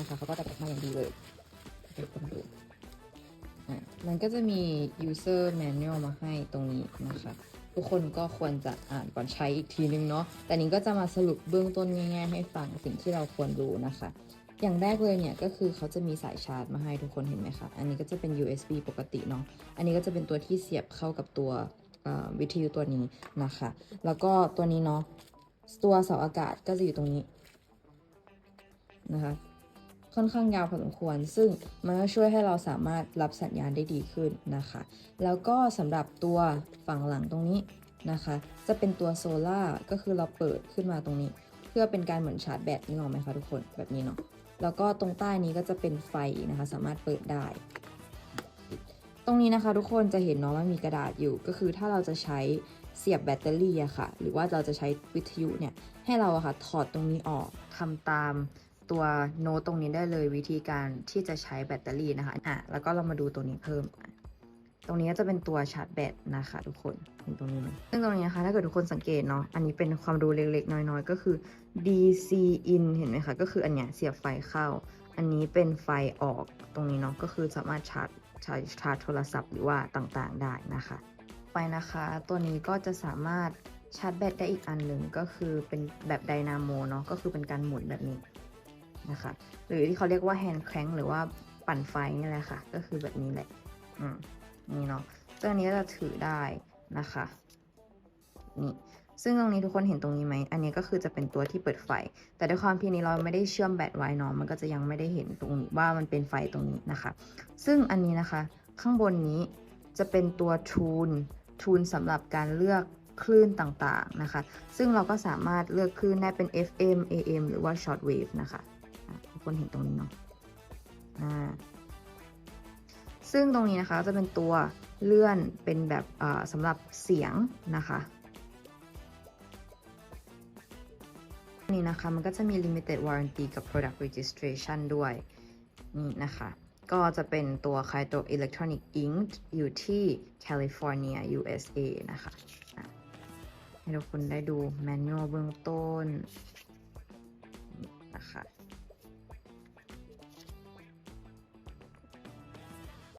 นะคะเขาก็จะแพ็คมาอย่างดีเลยเดี๋ยวมาดูอะมันก็จะมี user manual มาให้ตรงนี้นะคะทุกคนก็ควรจะอ่านก่อนใช้อีกทีนึงเนาะ แต่นี้ก็จะมาสรุปเบื้องต้นง่ายๆให้ฟังสิ่งที่เราควรรู้นะคะ อย่างแรกเลยเนี่ยก็คือเขาจะมีสายชาร์จมาให้ทุกคนเห็นไหมคะ อันนี้ก็จะเป็น USB ปกติเนาะ อันนี้ก็จะเป็นตัวที่เสียบเข้ากับตัววิทยุตัวนี้นะคะ แล้วก็ตัวนี้เนาะ ตัวเสาอากาศก็จะอยู่ตรงนี้นะคะ ค่อนข้างยาวพอสมควร ซึ่งมันก็ช่วยให้เราสามารถรับสัญญาณได้ดีขึ้นนะคะ แล้วก็สำหรับตัวฝั่งหลังตรงนี้นะคะ จะเป็นตัวโซล่าก็คือเราเปิดขึ้นมาตรงนี้ เพื่อเป็นการเหมือนชาร์จแบตนี่หรอกไหมคะทุกคนแบบนี้เนาะแล้วก็ตรงใต้นี้ก็จะเป็นไฟนะคะ สามารถเปิดได้ ตรงนี้นะคะทุกคนจะเห็นเนาะว่ามีกระดาษอยู่ ก็คือถ้าเราจะใช้เสียบแบตเตอรี่อะค่ะ หรือว่าเราจะใช้วิทยุเนี่ย ให้เราอะค่ะ ถอดตรงนี้ออกทำตาม ตัวโน้ตตรงนี้ได้เลยวิธีการที่จะใช้แบตเตอรี่นะคะอะแล้วก็เรามาดูตัวนี้เพิ่ม ตรงนี้ก็จะเป็นตัวชาร์จแบตนะคะทุกคนเห็นตรงนี้ไหมซึ่งตรงนี้นะคะถ้าเกิดทุกคนสังเกตเนาะอันนี้เป็นความรู้เล็กๆ น้อยๆ ก็คือ DC in เห็นไหมคะ ก็คืออันเนี้ยเสียบไฟเข้า อันนี้เป็นไฟออกตรงนี้เนาะก็คือสามารถชาร์จชาร์จชาร์จโทรศัพท์หรือว่าต่างๆได้นะคะ ไปนะคะ ตัวนี้ก็จะสามารถชาร์จแบตได้อีกอันหนึ่งก็คือเป็นแบบไดนาโมเนาะก็คือเป็นการหมุนแบบนี้ นะคะ หรือที่เขาเรียกว่าแฮนด์แครงหรือว่าปั่นไฟนี่แหละค่ะ ก็คือแบบนี้แหละ อืม นี่เนาะตัวนี้จะถือได้นะคะ นี่ ซึ่งตรงนี้ทุกคนเห็นตรงนี้ไหม อันนี้ก็คือจะเป็นตัวที่เปิดไฟ แต่ด้วยความที่นี้เราไม่ได้เชื่อมแบตไว้เนาะ มันก็จะยังไม่ได้เห็นตรงนี้ว่ามันเป็นไฟตรงนี้นะคะ ซึ่งอันนี้นะคะ ข้างบนนี้จะเป็นตัวทูน ทูนสำหรับการเลือกคลื่นต่างๆนะคะ ซึ่งเราก็สามารถเลือกคลื่นได้เป็น FM AM หรือว่า short wave นะคะ คนเห็นตรงนี้เนาะอ่าซึ่งตรงนี้นะคะจะเป็นตัวเลื่อนเป็นแบบอ่าสำหรับเสียงนะคะนี่นะคะมันก็จะมี limited warranty กับ product registration ด้วย นี่นะคะ ก็จะเป็นตัวคายตัว electronic ink อยู่ที่ California USA นะคะ ให้ทุกคนได้ดู manual เบื้องต้น